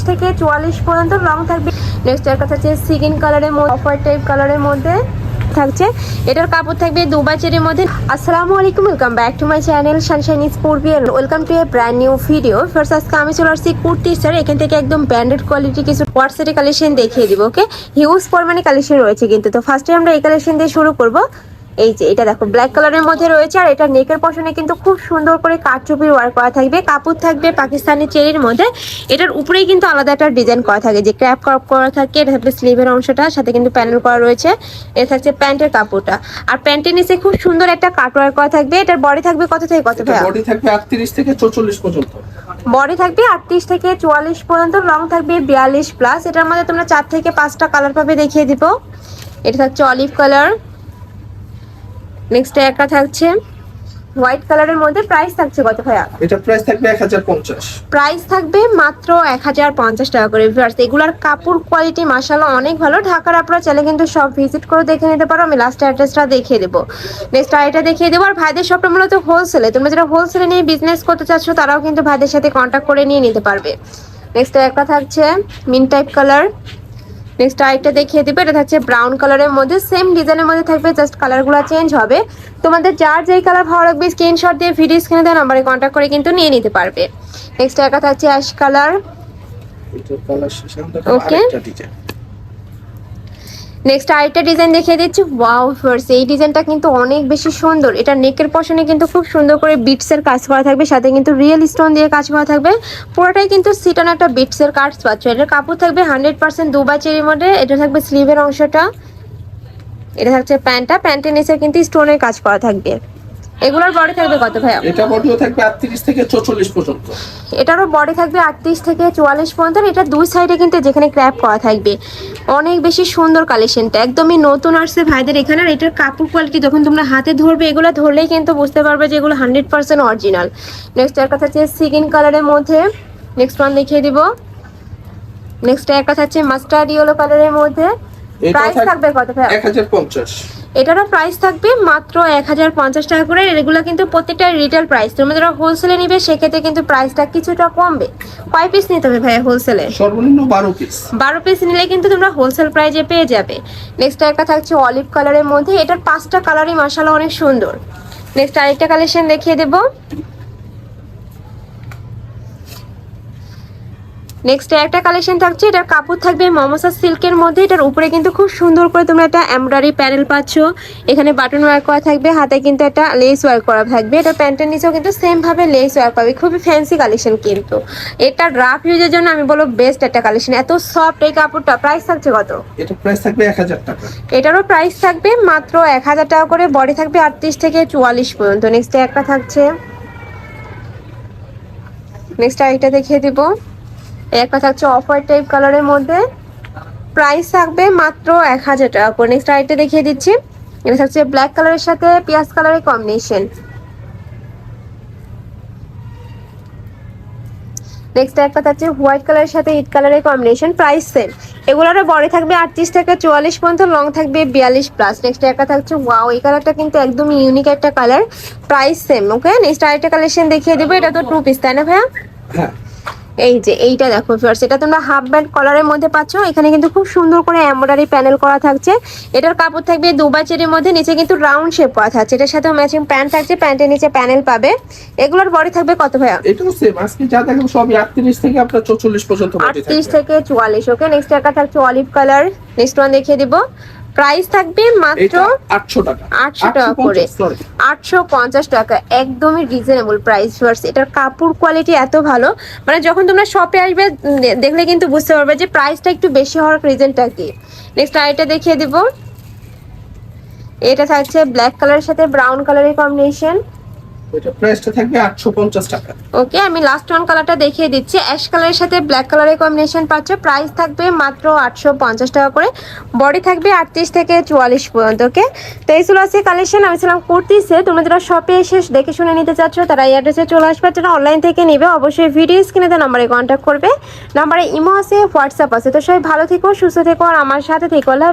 আটত্রিশ থেকে চুয়াল্লিশ পর্যন্ত রং থাকবে। নেক্সট এর কথা হচ্ছে সিগিন কালারের মধ্যে অফ হোয়াইট টাইপ কালারের মধ্যে থাকছে। এটার কাপড় থাকবে দুবাই চেরির মধ্যে। আসসালামু আলাইকুম welcome back to my channel sunshine Sporbian welcome to a brand new video first আজকে আমি চলে আসছি কুর্তি স্যার এখান থেকে একদম ব্র্যান্ডেড কোয়ালিটি কিছু হোয়াটসঅ্যাপে কালেকশন দেখিয়ে দিব ওকে হিউজ পরিমাণে কালেকশন রয়েছে কিন্তু। তো ফার্স্টে আমরা এই কালেকশন দিয়ে শুরু করব। এই যে এটা দেখো ব্ল্যাক কালারের মধ্যে রয়েছে আর এটা নেকের পশনে কিন্তু খুব সুন্দর করে কাঠচুপির ওয়ার্ক করা থাকবে কাপড় থাকবে পাকিস্তানি চেরির মধ্যে। এটার উপরেই কিন্তু আলাদা একটা ডিজাইন করা থাকে যে ক্র্যাপ ক্রপ করা থাকে এটা থাকবে স্লিভের অংশটা সাথে কিন্তু প্যানেল করা রয়েছে এটা থাকছে প্যান্টের কাপড়টা। আর প্যান্টের নিচে খুব সুন্দর একটা কাট ওয়ার্ক করা থাকবে এটার বডি থাকবে কত থেকে কত ভাইয়া? বডি থাকবে আটত্রিশ থেকে চৌচল্লিশ পর্যন্ত। বডি থাকবে আটত্রিশ থেকে চুয়াল্লিশ পর্যন্ত রং থাকবে বিয়াল্লিশ প্লাস এটার মধ্যে তোমরা চার থেকে পাঁচটা কালার পাবে দেখিয়ে দিব। এটা থাকছে অলিভ কালার নেক্সট একটা থাকছে হোয়াইট কালারের মধ্যে প্রাইস থাকছে কত ভাইয়া? এটা প্রাইস থাকবে এক হাজার পঞ্চাশ। প্রাইস থাকবে মাত্র এক হাজার পঞ্চাশ টাকা করে ভিউয়ার্স এগুলার কাপড় কোয়ালিটি মাসাল্লাহ অনেক ভালো। ঢাকার আপনারা চাইলে কিন্তু সব ভিজিট করে দেখে নিতে পারো আমি লাস্ট অ্যাড্রেসটা দেখিয়ে দেবো। নেক্সট আইটা দেখিয়ে দেবো আর ভাইদের সবটা মূলত হোলসেলে তোমরা যারা হোলসেলে নিয়ে বিজনেস করতে চাচ্ছ তারাও কিন্তু ভাইদের সাথে কন্ট্যাক্ট করে নিয়ে নিতে পারবে। নেক্সট একটা থাকছে মিন টাইপ কালার নেক্সট আরেকটা দেখিয়ে দিবে। এটা থাকছে ব্রাউন কালারের মধ্যে। সেম ডিজাইনের মধ্যে থাকবে জাস্ট কালারগুলো চেঞ্জ হবে। তোমাদের যার যেই কালার ভালো লাগবে স্ক্রিনশট দিয়ে ভিডিও স্ক্রিনে দেওয়া নাম্বারে কন্ট্যাক্ট করে কিন্তু নিয়ে নিতে পারবে। নেক্সট একটা থাকছে অ্যাশ কালার এটার কালার শেষ এখন দেখো Okay. আরেকটা ডিজাইন নেক্সট আরেকটা ডিজাইন দেখিয়ে দিচ্ছি। ওয়াও ফার্স এই ডিজাইনটা কিন্তু অনেক বেশি সুন্দর। এটা নেকের পশনে কিন্তু খুব সুন্দর করে বিটসের কাজ করা থাকবে, সাথে কিন্তু রিয়েল স্টোন দিয়ে কাজ করা থাকবে। পুরোটাই কিন্তু সিটন একটা বিটসের কাজ পাচ্ছ। এটার কাপড় থাকবে হান্ড্রেড পার্সেন্ট দুবা চেরি মধ্যে। এটা থাকবে স্লিভের অংশটা। এটা থাকছে প্যান্টটা। প্যান্টের নিচে কিন্তু স্টোনের কাজ করা থাকবে। এগুলোর বডি থাকবে কত ভাইয়া? এটা বডিও থাকবে আটত্রিশ থেকে চৌচল্লিশ পর্যন্ত। এটারও বডি থাকবে আটত্রিশ থেকে চুয়াল্লিশ পর্যন্ত আর এটা দুই সাইডে কিন্তু যেখানে ক্র্যাপ করা থাকবে। অনেক বেশি সুন্দর কালেকশনটা একদমই নতুন আসছে ভাইদের এখানে আর এটার কাপড় কোয়ালিটি যখন তোমরা হাতে ধরবে এগুলো ধরলেই কিন্তু বুঝতে পারবে যে এগুলো হান্ড্রেড পার্সেন্ট অরিজিনাল নেক্সট এর কথা হচ্ছে সিগিন কালারের মধ্যে নেক্সট ওয়ান দেখিয়ে দিব। নেক্সট একটা থাকছে মাস্টার্ড ইয়েলো কালারের মধ্যে। প্রাইস থাকবে কত হাজার পঞ্চাশ। এটারও প্রাইস থাকবে মাত্র এক হাজার পঞ্চাশ টাকা করে। এগুলো কিন্তু প্রত্যেকটা রিটেল প্রাইস তোমরা যারা হোলসেলে নিবে সেক্ষেত্রে কিন্তু প্রাইসটা কিছুটা কমবে। কয় পিস নিতে হবে ভাইয়া হোলসেলে সর্বনিম্ন বারো পিস বারো পিস নিলে কিন্তু তোমরা হোলসেল প্রাইজে পেয়ে যাবে। নেক্সট একটা থাকছে অলিভ কালারের মধ্যে। এটার পাঁচটা কালারই মাসালা অনেক সুন্দর। নেক্সট আরেকটা কালেকশন দেখিয়ে দেব। নেক্সট একটা কালেকশন থাকছে এটার কাপড় থাকবে মমসা সিল্কের মধ্যে। এটার উপরে কিন্তু খুব সুন্দর করে তোমরা একটা এমব্রয়ডারি প্যানেল পাচ্ছ। এখানে বাটন ওয়ার্ক করা থাকবে হাতে কিন্তু একটা লেস ওয়ার্ক করা থাকবে। এটা প্যান্টের নিচেও কিন্তু সেমভাবে লেস ওয়ার্ক পাবে। খুবই ফ্যান্সি কালেকশন কিন্তু। এটা রাফ ইউজের জন্য আমি বলব বেস্ট একটা কালেকশন এত সফট এই কাপড়টা প্রাইস থাকছে কত? এটা প্রাইস থাকবে এক হাজার টাকা। এটারও প্রাইস থাকবে মাত্র এক হাজার টাকা করে। বডি থাকবে আটত্রিশ থেকে চুয়াল্লিশ পর্যন্ত। নেক্সট একটা থাকছে। নেক্সট আরেকটা দেখিয়ে দিব। একটা থাকছে অফ হোয়াইট টাইপ কালারের মধ্যে। প্রাইস থাকবে মাত্র এক হাজার টাকা করে। নেক্সট আরেকটা দেখিয়ে দিচ্ছি। এটা থাকছে ব্ল্যাক কালারের সাথে পিয়াজ কালারের কম্বিনেশন নেক্সট একটা থাকছে হোয়াইট কালারের সাথে ইট কালারের কম্বিনেশন প্রাইস সেম এগুলোরও বডি থাকবে আটত্রিশ থেকে চুয়াল্লিশ পর্যন্ত লং থাকবে বিয়াল্লিশ প্লাস নেক্সট একটা থাকছে ওয়াও এই কালারটা কিন্তু একদম ইউনিক একটা colour price same okay next আরেকটা কালেকশন দেখিয়ে দেবো। এটা তো টু পিস তাই না ভাইয়া? হ্যাঁ। এই যে এইটা দেখো ফিয়ার্স এটা তোমরা হাফ ব্যান্ড কলারের মধ্যে পাচ্ছ। এখানে কিন্তু খুব সুন্দর করে এমব্রয়ডারি প্যানেল করা থাকছে। এটার কাপড় থাকবে দুবাই চেরির মধ্যে নিচে কিন্তু রাউন্ড শেপ করা থাকছে। এটার সাথে ম্যাচিং প্যান্ট থাকছে প্যান্টের নিচে প্যানেল পাবে। এগুলোর বডি থাকবে কত ভাইয়া? এটাও সেম আজকে যা দেখেন সবই আটত্রিশ থেকে আপনার চৌচল্লিশ পর্যন্ত বডি আটত্রিশ থাকবে থেকে চুয়াল্লিশ ওকে নেক্সট একটা থাকছে অলিভ কালার নেক্সট ওয়ান দেখিয়ে দিব। প্রাইস থাকবে মাত্র এটা আটশো টাকা। 800 টাকা করে। সরি আটশো পঞ্চাশ টাকা একদমই রিজনেবল প্রাইস ফার্স এটার কাপড় কোয়ালিটি এত ভালো মানে যখন তোমরা শপে আসবে দেখলে কিন্তু বুঝতে পারবে যে প্রাইসটা একটু বেশি হওয়ার রিজনটা কি। নেক্সট আইটা দেখিয়ে দিব। এটা থাকছে ব্ল্যাক কালারের সাথে ব্রাউন কালারের কম্বিনেশন টাকা। ওকে আমি লাস্ট কালারটা দেখিয়ে দিচ্ছি। অ্যাশ কালারের ব্ল্যাক কালারের কম্বিনেশন প্রাইস থাকবে মাত্র আটশো পঞ্চাশ টাকা করে। বডি থাকবে আটত্রিশ থেকে চুয়াল্লিশ পর্যন্ত ওকে তো কালেকশন আমি কুর্তিসে তোমরা শপে এসে দেখে শুনে নিতে তারা এই অ্যাড্রেসে চলে আসবে অনলাইন থেকে নেবে। অবশ্যই কন্ট্যাক্ট করবে। ইমো আছে হোয়াটসঅ্যাপ আছে। তো সবাই ভালো থেকো, সুস্থ থেকো, আর আমার সাথে থেকো। আল্লাহ